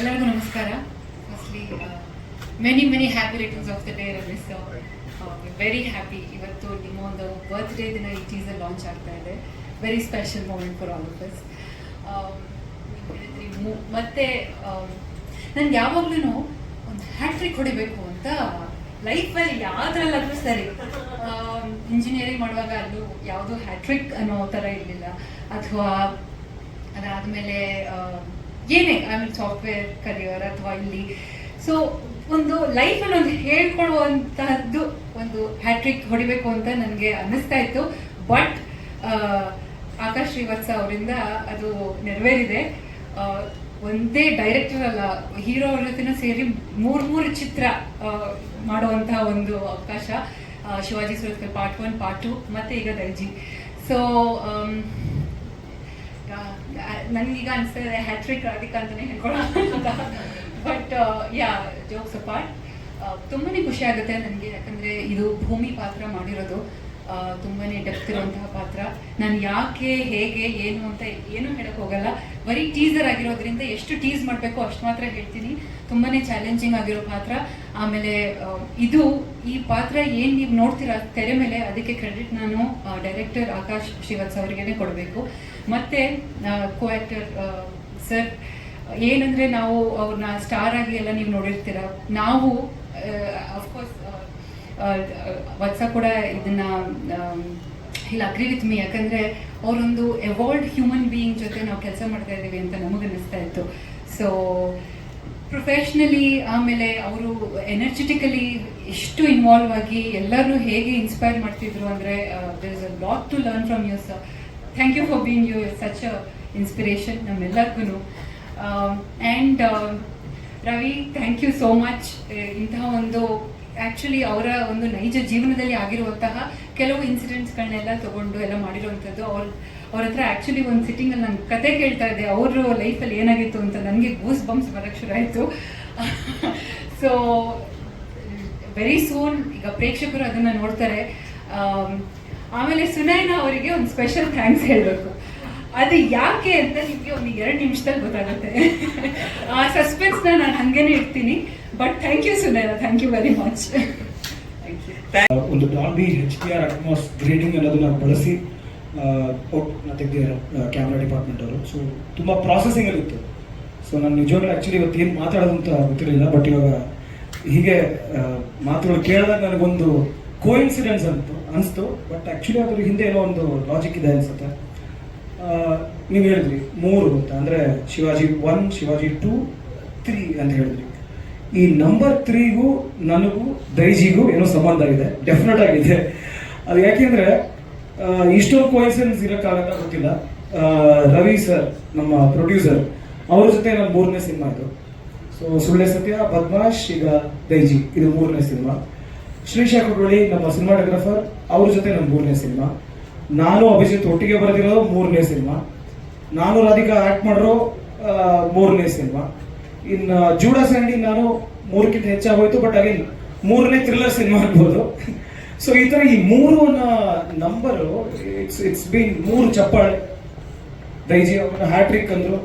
ಎಲ್ಲರಿಗೂ ನಮಸ್ಕಾರ. Firstly many many happy returns of the day Ramesh very happy ಇವತ್ತು ನಿಮ್ಮ ಒಂದು ಬರ್ತ್ಡೇ ದಿನ ಈ ಟೀಸರ್ ಲಾಂಚ್ ಆಗ್ತಾ ಇದೆ. Very special moment for all of us ಮತ್ತೆ ನನ್ಗೆ ಯಾವಾಗ್ಲೂ ಒಂದು ಹ್ಯಾಟ್ರಿಕ್ ಹೊಡಿಬೇಕು ಅಂತ ಲೈಫಲ್ಲಿ ಯಾವ್ದ್ರಲ್ಲಾದ್ರೂ ಸರಿ. ಇಂಜಿನಿಯರಿಂಗ್ ಮಾಡುವಾಗ ಅದು ಯಾವುದೂ ಹ್ಯಾಟ್ರಿಕ್ ಅನ್ನೋ ಥರ ಇರಲಿಲ್ಲ. ಅಥವಾ ಅದಾದಮೇಲೆ ಏನೇ ಆಮೇಲೆ ಸಾಫ್ಟ್ವೇರ್ ಕರಿಯರ್ ಅಥವಾ ಇಲ್ಲಿ. ಸೊ ಒಂದು ಲೈಫಲ್ಲಿ ಒಂದು ಹೇಳ್ಕೊಳ್ಳುವಂತಹದ್ದು ಒಂದು ಹ್ಯಾಟ್ರಿಕ್ ಹೊಡಿಬೇಕು ಅಂತ ನನಗೆ ಅನ್ನಿಸ್ತಾ ಇತ್ತು. ಬಟ್ ಆಕಾಶ್ ಶ್ರೀವತ್ಸ ಅವರಿಂದ ಅದು ನೆರವೇರಿದೆ. ಒಂದೇ ಡೈರೆಕ್ಟರ್ ಅಲ್ಲ ಹೀರೋ ಅವ್ರ ಜೊತೆನೂ ಸೇರಿ ಮೂರ್, ಮೂರು ಚಿತ್ರ ಮಾಡುವಂತಹ ಒಂದು ಅವಕಾಶ. Shivaji Surathkal part one part two ಮತ್ತೆ ಈಗ ದೈಜಿ. ಸೊ ನನಗೀಗ ಅನಿಸ್ತಾ ಇದೆ ಹ್ಯಾಟ್ರಿಕ್ ರಾಧಿಕಾ ಅಂತಲೇ ಹೇಳ್ಕೊಳ್ಳೋಣ ಬಟ್ ಯಾ ಜೋಕ್ಸ್ ಅಪಾರ್ಟ್ ತುಂಬಾ ಖುಷಿ ಆಗುತ್ತೆ ನನಗೆ, ಯಾಕಂದ್ರೆ ಇದು ಭೂಮಿ ಪಾತ್ರ ಮಾಡಿರೋದು. ತುಂಬಾನೇ ಡೆಪ್ತ್ ಇರುವಂತಹ ಪಾತ್ರ. ನಾನು ಯಾಕೆ, ಹೇಗೆ, ಏನು ಅಂತ ಏನು ಹೇಳಕ್ ಹೋಗಲ್ಲ. ಬರೀ ಟೀಸರ್ ಆಗಿರೋದ್ರಿಂದ ಎಷ್ಟು ಟೀಸ್ ಮಾಡಬೇಕು ಅಷ್ಟು ಮಾತ್ರ ಹೇಳ್ತೀನಿ. ತುಂಬಾನೇ ಚಾಲೆಂಜಿಂಗ್ ಆಗಿರೋ ಪಾತ್ರ. ಆಮೇಲೆ ಇದು ಈ ಪಾತ್ರ ಏನ್ ನೀವು ನೋಡ್ತೀರಾ ತೆರೆ ಮೇಲೆ, ಅದಕ್ಕೆ ಕ್ರೆಡಿಟ್ ನಾನು ಡೈರೆಕ್ಟರ್ ಆಕಾಶ್ ಶ್ರೀವತ್ಸ ಅವರಿಗೇನೆ ಕೊಡಬೇಕು. ಮತ್ತೆ ಕೋ ಆಕ್ಟರ್ ಸರ್, ಏನಂದ್ರೆ ನಾವು ಅವ್ರನ್ನ ಸ್ಟಾರ್ ಆಗಿ ಎಲ್ಲ ನೀವು ನೋಡಿರ್ತೀರ. ನಾವು ಅಫ್ಕೋರ್ಸ್ ವತ್ಸ ಕೂಡ ಇದನ್ನ ಇಲ್ಲಿ ಅಗ್ರಿ ವಿತ್ ಮೀ ಯಾಕಂದ್ರೆ ಅವರೊಂದು ಎವಾಲ್ಡ್ ಹ್ಯೂಮನ್ ಬೀಯಿಂಗ್ ಜೊತೆ ನಾವು ಕೆಲಸ ಮಾಡ್ತಾ ಇದ್ದೀವಿ ಅಂತ ನಮಗೆ ಅನಿಸ್ತಾ ಇತ್ತು. ಸೊ ಪ್ರೊಫೆಷ್ನಲಿ ಆಮೇಲೆ ಅವರು ಎನರ್ಜೆಟಿಕಲಿ ಎಷ್ಟು ಇನ್ವಾಲ್ವ್ ಆಗಿ ಎಲ್ಲರೂ ಹೇಗೆ ಇನ್ಸ್ಪೈರ್ ಮಾಡ್ತಿದ್ರು ಅಂದರೆ there is a lot to learn from you sir thank you for being you such a inspiration ನಮ್ಮೆಲ್ಲರಿಗೂ and Ravi thank you so much ಇಂತಹ ಒಂದು ಆ್ಯಕ್ಚುಲಿ ಅವರ ಒಂದು ನೈಜ ಜೀವನದಲ್ಲಿ ಆಗಿರುವಂತಹ ಕೆಲವು ಇನ್ಸಿಡೆಂಟ್ಸ್ಗಳನ್ನೆಲ್ಲ ತಗೊಂಡು ಎಲ್ಲ ಮಾಡಿರುವಂಥದ್ದು. ಅವ್ರ ಅವ್ರ ಹತ್ರ ಆ್ಯಕ್ಚುಲಿ ಒಂದು ಸಿಟ್ಟಿಂಗಲ್ಲಿ ನಾನು ಕತೆ ಕೇಳ್ತಾ ಇದ್ದೆ. ಅವ್ರ ಲೈಫಲ್ಲಿ ಏನಾಗಿತ್ತು ಅಂತ ನನಗೆ ಗೂಸ್ ಬಂಪ್ಸ್ ಬರೋಕ್ಕೆ ಶುರು ಆಯಿತು. ಸೊ ವೆರಿ ಸೂನ್ ಈಗ ಪ್ರೇಕ್ಷಕರು ಅದನ್ನ ನೋಡ್ತಾರೆ. ಆಮ್, ಆಮೇಲೆ ಸುನೈನಾ ಅವರಿಗೆ ಒಂದು ಸ್ಪೆಷಲ್ ಥ್ಯಾಂಕ್ಸ್ ಹೇಳಬೇಕು. ಅದು ಯಾಕೆ ಅಂತ ನಿಮಗೆ ಒಂದು ಎರಡು ನಿಮಿಷದಲ್ಲಿ ಗೊತ್ತಾಗುತ್ತೆ. ಆ ಸಸ್ಪೆನ್ಸ್ನ ನಾನು ಹಾಗೇನೆ ಇರ್ತೀನಿ but thank you Sunaina thank you very much thank you ಒಂದು Dolby H P R Atmos grading ಅನ್ನೋದನ್ನ ಬಳಸಿ ಔಟ್ನ ತೆಗೆದಿದ್ದಾರೆ ಕ್ಯಾಮ್ರಾ ಡಿಪಾರ್ಟ್ಮೆಂಟ್ ಅವರು. ಸೊ ತುಂಬ ಪ್ರಾಸೆಸಿಂಗ್ ಇತ್ತು. ಸೊ ನಾನು ನಿಜವಾಗ್ಲೂ ಆ್ಯಕ್ಚುಲಿ ಇವತ್ತು ಏನು ಮಾತಾಡೋದು ಅಂತ ಗೊತ್ತಿರಲಿಲ್ಲ ಬಟ್ ಇವಾಗ ಹೀಗೆ ಮಾತುಗಳು ಕೇಳಿದಾಗ ನನಗೊಂದು ಕೋಇನ್ಸಿಡೆನ್ಸ್ ಅಂತ ಅನಿಸ್ತು. ಬಟ್ ಆ್ಯಕ್ಚುಲಿ ಅದ್ರ ಹಿಂದೆ ಏನೋ ಒಂದು ಲಾಜಿಕ್ ಇದೆ ಅನ್ಸುತ್ತೆ. ನೀವು ಹೇಳಿದ್ರಿ, ಮೂರು ಅಂತ, ಅಂದರೆ Shivaji one Shivaji two three ಅಂತ ಹೇಳಿದ್ರಿ. ಈ ನಂಬರ್ ತ್ರೀಗೂ ನನಗೂ ದೈಜಿಗೂ ಏನೋ ಸಂಬಂಧ ಇದೆ ಡೆಫಿನೆಟ್ ಆಗಿದೆ ಅದು ಯಾಕೆಂದ್ರೆ ಇಷ್ಟೊಂದು ಕೋಯಿಸನ್ಸ್ ಇರೋಕ್ಕಾಗತ್ತ ಗೊತ್ತಿಲ್ಲ. ರವಿ ಸರ್ ನಮ್ಮ ಪ್ರೊಡ್ಯೂಸರ್ ಅವ್ರ ಜೊತೆ ನನ್ನ ಮೂರನೇ ಸಿನಿಮಾ ಇದು ಸೊ ಸುಳ್ಳೆ ಸತ್ಯ, ಬದ್ಮಾಶ್, ಈಗ ದೈಜಿ, ಇದು ಮೂರನೇ ಸಿನಿಮಾ ಶ್ರೀಶಾ ಕುಡ್ರೊಳಿ ನಮ್ಮ ಸಿನಿಮಾಟೋಗ್ರಾಫರ್ ಅವ್ರ ಜೊತೆ ನನ್ನ ಮೂರನೇ ಸಿನಿಮಾ ನಾನು ಅಭಿಜಿತ್ ಒಟ್ಟಿಗೆ ಬರೆದಿರೋದು ಮೂರನೇ ಸಿನಿಮಾ. ನಾನು ರಾಧಿಕಾ ಆಕ್ಟ್ ಮಾಡಿರೋ ಮೂರನೇ ಸಿನಿಮಾ. ಇನ್ನು ಜೂಡಾ ಸ್ಯಾಂಡಿ ನಾನು ಮೂರಕ್ಕಿಂತ ಹೆಚ್ಚಾಗೋಯ್ತು ಬಟ್ ಅಗೇನ್ ಮೂರನೇ ಥ್ರಿಲ್ಲರ್ ಸಿನಿಮಾ ಅನ್ಬೋದು. ಸೊ ಈ ಥರ ಈ ಮೂರು ನಂಬರು ಇಟ್ಸ್ ಇಟ್ಸ್ ಬೀನ್ ಮೂರು ಚಪ್ಪಾಳೆ. ದೈಜಿ ಹ್ಯಾಟ್ರಿಕ್ ಅಂದ್ರು.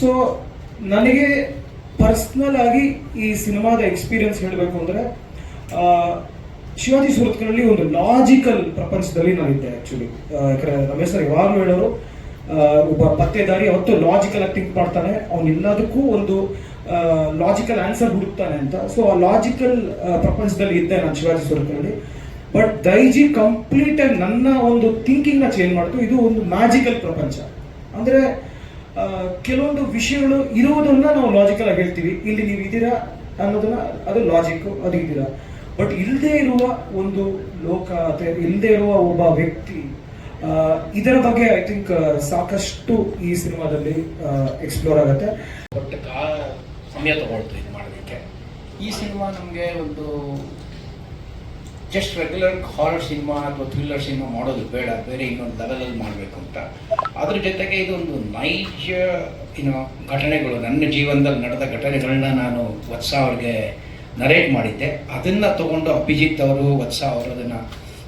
ಸೊ ನನಗೆ ಪರ್ಸ್ನಲ್ ಆಗಿ ಈ ಸಿನಿಮಾದ ಎಕ್ಸ್ಪೀರಿಯನ್ಸ್ ಹೇಳಬೇಕು ಅಂದ್ರೆ ಶಿವಾಜಿ ಸುರತ್ಕರಲ್ಲಿ ಒಂದು ಲಾಜಿಕಲ್ ಪ್ರಪಂಚದಲ್ಲಿ ನಾನಿದ್ದೆ ಆಕ್ಚುಲಿ ಯಾಕಂದ್ರೆ ನಮ್ಮ ಹೆಸರು ಯಾವಾಗಲೂ ಹೇಳೋರು ಒಬ್ಬ ಪತ್ತೆದಾರಿ ಅವತ್ತು ಲಾಜಿಕಲ್ ಆಗಿ ಥಿಂಕ್ ಮಾಡ್ತಾನೆ. ಅವನು ಎಲ್ಲದಕ್ಕೂ ಒಂದು ಲಾಜಿಕಲ್ ಆನ್ಸರ್ ಹುಡುಕ್ತಾನೆ ಅಂತ. ಸೊ ಆ ಲಾಜಿಕಲ್ ಪ್ರಪಂಚದಲ್ಲಿ ಇದ್ದೆ ನಾನು ಶಿವಾಜಿ ಸುರತ್ಕರಲ್ಲಿ ಬಟ್ ದೈಜಿ ಕಂಪ್ಲೀಟ್ ಆಗಿ ನನ್ನ ಒಂದು ಥಿಂಕಿಂಗ್ನ ಚೇಂಜ್ ಮಾಡ್ತು. ಇದು ಒಂದು ಮ್ಯಾಜಿಕಲ್ ಪ್ರಪಂಚ. ಅಂದ್ರೆ ಕೆಲವೊಂದು ವಿಷಯಗಳು ಇರುವುದನ್ನ ನಾವು ಲಾಜಿಕಲ್ ಆಗಿ ಹೇಳ್ತೀವಿ. ಇಲ್ಲಿ ನೀವು ಇದ್ದೀರಾ ಅನ್ನೋದನ್ನ, ಅದು ಲಾಜಿಕ್ ಅದು ಇದ್ದೀರಾ. ಬಟ್ ಇಲ್ಲದೆ ಇರುವ ಒಂದು ಲೋಕ ಅಥವಾ ಇಲ್ಲದೆ ಇರುವ ಒಬ್ಬ ವ್ಯಕ್ತಿ ಇದರ ಬಗ್ಗೆ ಐ ಥಿಂಕ್ ಸಾಕಷ್ಟು ಈ ಸಿನಿಮಾದಲ್ಲಿ ಎಕ್ಸ್ಪ್ಲೋರ್ ಆಗುತ್ತೆ. ಬಟ್ ಕಾ ಸಮಯ ತಗೊಳ್ತು ಇದು ಮಾಡೋದಕ್ಕೆ ಈ ಸಿನಿಮಾ ನಮಗೆ ಒಂದು ಜಸ್ಟ್ ರೆಗ್ಯುಲರ್ ಹಾರರ್ ಸಿನಿಮಾ ಅಥವಾ ಥ್ರಿಲ್ಲರ್ ಸಿನಿಮಾ ಮಾಡೋದು ಬೇಡ, ಬೇರೆ ಇನ್ನೊಂದು ಲೆವೆಲಲ್ಲಿ ಮಾಡಬೇಕು ಅಂತ. ಅದ್ರ ಜೊತೆಗೆ ಇದೊಂದು ನೈಜ ಏನೋ ಘಟನೆಗಳು, ನನ್ನ ಜೀವನದಲ್ಲಿ ನಡೆದ ಘಟನೆಗಳನ್ನ ನಾನು ವತ್ಸ ಅವ್ರಿಗೆ ನರೇಟ್ ಮಾಡಿದ್ದೆ. ಅದನ್ನು ತೊಗೊಂಡು ಅಭಿಜಿತ್ ಅವರು, ವತ್ಸ ಅವರು ಅದನ್ನು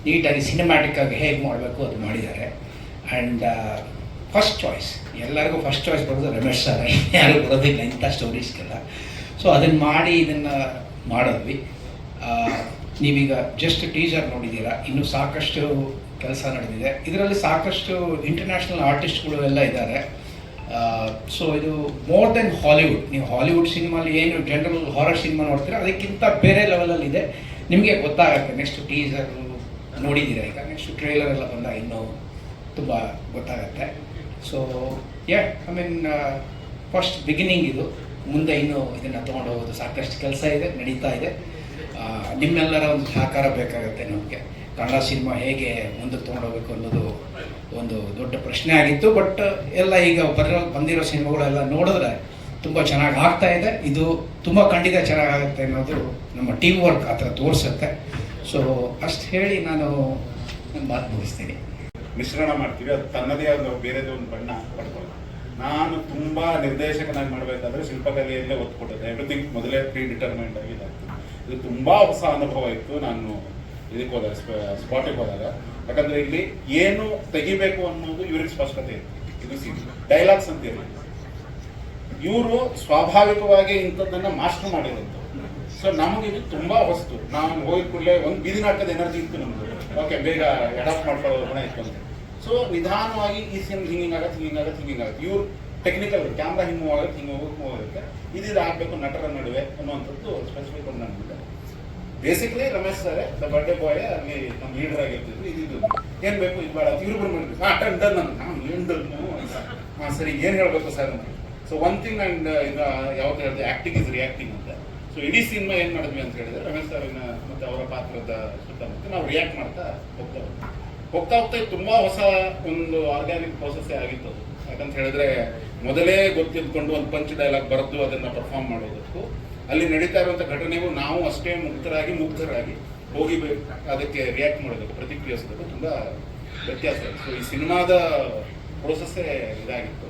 ನೀಟಾಗಿ ಸಿನಿಮ್ಯಾಟಿಕ್ ಆಗಿ ಹೇಗೆ ಮಾಡಬೇಕು ಅದು ಮಾಡಿದ್ದಾರೆ. ಆ್ಯಂಡ್ ಫಸ್ಟ್ ಚಾಯ್ಸ್ ಎಲ್ಲರಿಗೂ ಫಸ್ಟ್ ಚಾಯ್ಸ್ ಬರೋದು ರಮೇಶ್ ಸರ್ ಯಾರು ಬರೋದಿಲ್ಲ ಇಂಥ ಸ್ಟೋರೀಸ್ಗೆಲ್ಲ ಸೊ ಅದನ್ನು ಮಾಡಿ ಇದನ್ನು ಮಾಡಿದ್ವಿ. ನೀವೀಗ ಜಸ್ಟ್ ಟೀಸರ್ ನೋಡಿದ್ದೀರಾ. ಇನ್ನೂ ಸಾಕಷ್ಟು ಕೆಲಸ ನಡೆದಿದೆ. ಇದರಲ್ಲಿ ಸಾಕಷ್ಟು ಇಂಟರ್ನ್ಯಾಷನಲ್ ಆರ್ಟಿಸ್ಟ್ಗಳು ಎಲ್ಲ ಇದ್ದಾರೆ. ಸೊ ಇದು ಮೋರ್ ದೆನ್ ಹಾಲಿವುಡ್ ನೀವು ಹಾಲಿವುಡ್ ಸಿನಿಮಾಲಿ ಏನು ಜನರಲ್ ಹಾರರ್ ಸಿನಿಮಾ ನೋಡ್ತೀರ ಅದಕ್ಕಿಂತ ಬೇರೆ ಲೆವೆಲಲ್ಲಿ ಇದೆ. ನಿಮಗೆ ಗೊತ್ತಾಗುತ್ತೆ. ನೆಕ್ಸ್ಟ್ ಟೀಸರ್ ನೋಡಿದ್ದೀರಾ ಈಗ? ನೆಕ್ಸ್ಟ್ ಟ್ರೇಲರ್ ಎಲ್ಲ ಬಂದಾಗ ಇನ್ನೂ ತುಂಬ ಗೊತ್ತಾಗತ್ತೆ. So yeah I mean first beginning ಇದು. ಮುಂದೆ ಇನ್ನೂ ಇದನ್ನು ತೊಗೊಂಡು ಹೋಗೋದು ಸಾಕಷ್ಟು ಕೆಲಸ ಇದೆ, ನಡೀತಾ ಇದೆ. ನಿಮ್ಮೆಲ್ಲರ ಒಂದು ಸಹಕಾರ ಬೇಕಾಗುತ್ತೆ ನಮಗೆ. ಕನ್ನಡ ಸಿನಿಮಾ ಹೇಗೆ ಮುಂದಕ್ಕೆ ತೊಗೊಂಡು ಹೋಗ್ಬೇಕು ಅನ್ನೋದು ಒಂದು ದೊಡ್ಡ ಪ್ರಶ್ನೆ ಆಗಿತ್ತು. ಬಟ್ ಎಲ್ಲ ಈಗ ಬರೋ, ಬಂದಿರೋ ಸಿನಿಮಾಗಳೆಲ್ಲ ನೋಡಿದ್ರೆ ತುಂಬ ಚೆನ್ನಾಗಿ ಆಗ್ತಾ ಇದೆ. ಇದು ತುಂಬ ಖಂಡಿತ ಚೆನ್ನಾಗಾಗುತ್ತೆ ಅನ್ನೋದು ನಮ್ಮ ಟೀಮ್ ವರ್ಕ್ ಆ ಥರ ತೋರಿಸುತ್ತೆ. ಸೊ ಅಷ್ಟು ಹೇಳಿ ನಾನು ನನ್ನ ಮಾತು ಮುಗಿಸ್ತೀನಿ. ಮಿಶ್ರಣ ಮಾಡ್ತೀವಿ. ಅದು ತನ್ನದೇ ಆದ ಬೇರೆದೇ ಒಂದು ಬಣ್ಣ ಪಡ್ಕೊಳ್ಳೋದು ನಾನು ತುಂಬ ನಿರ್ದೇಶಕನಾಗಿ ಮಾಡಬೇಕಾದ್ರೆ ಶಿಲ್ಪಕಲೆಯಲ್ಲೇ ಒತ್ತು ಕೊಟ್ಟಿದ್ದೆ ಎವ್ರಿಥಿಂಗ್ ಮೊದಲೇ ಪ್ರೀ ಡಿಟರ್ಮೆಂಟ್ ಆಗಿದೆ ಇದು ತುಂಬ ಹೊಸ ಅನುಭವ ಇತ್ತು. ನಾನು ಇದಕ್ಕೆ ಹೋದಾಗ ಸ್ಪಾಟಿಗೆ ಹೋದಾಗ. ಯಾಕಂದ್ರೆ ಇಲ್ಲಿ ಏನು ತೆಗಿಬೇಕು ಅನ್ನೋದು ಇವ್ರಿಗೆ ಸ್ಪಷ್ಟತೆ ಇದು ಡೈಲಾಗ್ಸ್ ಅಂತ ಇರಲಿ. ಇವರು ಸ್ವಾಭಾವಿಕವಾಗಿ ಇಂಥದ್ದನ್ನ ಮಾಸ್ಟರ್ ಮಾಡಿರೋದು. ಸೊ ನಮಗೆ ಇದು ತುಂಬಾ ವಸ್ತು ನಾವು ಹೋಗಿದ ಕೂಡಲೇ ಒಂದು ಬೀದಿ ನಾಟಕದ ಎನರ್ಜಿ ಇತ್ತು ನಮ್ದು. ಓಕೆ ಬೇಗ ಅಡಾಪ್ಟ್ ಮಾಡ್ಕೊಳ್ಳೋ ಗುಣ ಇತ್ತು ಅಂತ. ಸೊ ನಿಧಾನವಾಗಿ ಈ ಸೀನ್ ಹಿಂಗಿಂಗ್ ಆಗತ್ತೆ ಹಿಂಗಿಂಗ್ ಆಗತ್ತೆ ಹಿಂಗಿಂಗ್ ಆಗತ್ತೆ. ಇವ್ರು ಟೆಕ್ನಿಕಲ್ ಕ್ಯಾಮ್ರಾ ಹಿಂಗೆ ಹೋಗುತ್ತೆ ಹಿಂಗ್ ಹಿಂಗೆ ಹೋಗುತ್ತೆ ಮೂವ್ ಆಗುತ್ತೆ. ಇದು ಆಗ್ಬೇಕು ನಟರ ನಡುವೆ ಅನ್ನುವಂಥದ್ದು ಸ್ಪೆಸಿಫಿಕ್ ಒಂದು ನನಗೆ basically Ramesh sir the birthday boy ಅಲ್ಲಿ ನಮ್ಮ ಲೀಡರ್ ಆಗಿರ್ತಿದ್ರು. ಇದಿದ್ದು ಏನ್ ಬೇಕು, ಇದು ಬೇಡ. ಇವ್ರು ಬಂದ್ಬಿಟ್ಟು ಹಾ ಟನ್ ಡನ್ ಅಂತ ಏನ್ ಡನ್ ಹಾಂ, ಸರಿ, ಏನ್ ಹೇಳ್ಬೇಕು sir so one thing and ಈಗ ಯಾವತ್ತು ಹೇಳಿದೆ ಆಕ್ಟಿಂಗ್ ಇಸ್ ರಿಯಾಕ್ಟಿಂಗ್ ಅಂತ. ಸೊ ಇಡೀ ಸಿನಿಮಾ ಏನ್ ಮಾಡಿದ್ವಿ ಅಂತ ಹೇಳಿದ್ರೆ, ರಮೇಶ್ ಸರಿನ ಮತ್ತೆ ಅವರ ಪಾತ್ರದ ಸುತ್ತಮುತ್ತ ನಾವು ರಿಯಾಕ್ಟ್ ಮಾಡ್ತಾ ಹೋಗ್ತಾ. ಹೋಗ್ತಾ ಹೋಗ್ತಾ, ತುಂಬಾ ಹೊಸ ಒಂದು ಆರ್ಗ್ಯಾನಿಕ್ ಪ್ರೋಸೆಸ್ ಆಗಿತ್ತು ಯಾಕಂತ ಹೇಳಿದ್ರೆ ಮೊದಲೇ ಗೊತ್ತಿದ್ಕೊಂಡು ಒಂದು ಪಂಚ್ ಡೈಲಾಗ್ ಬರೆದು ಅದನ್ನ ಪರ್ಫಾರ್ಮ್ ಮಾಡೋದಕ್ಕೂ, ಅಲ್ಲಿ ನಡೀತಾ ಇರುವಂಥ ಘಟನೆಗೂ ನಾವು ಅಷ್ಟೇ ಮುಕ್ತರಾಗಿ, ಮುಗ್ಧರಾಗಿ ಹೋಗಿ ಅದಕ್ಕೆ ರಿಯಾಕ್ಟ್ ಮಾಡೋದಕ್ಕೆ, ಪ್ರತಿಕ್ರಿಯಿಸೋದಕ್ಕೂ ತುಂಬಾ ವ್ಯತ್ಯಾಸ ಸೊ ಈ ಸಿನಿಮಾದ ಪ್ರೋಸೆಸ್ಸೇ ಇದಾಗಿತ್ತು.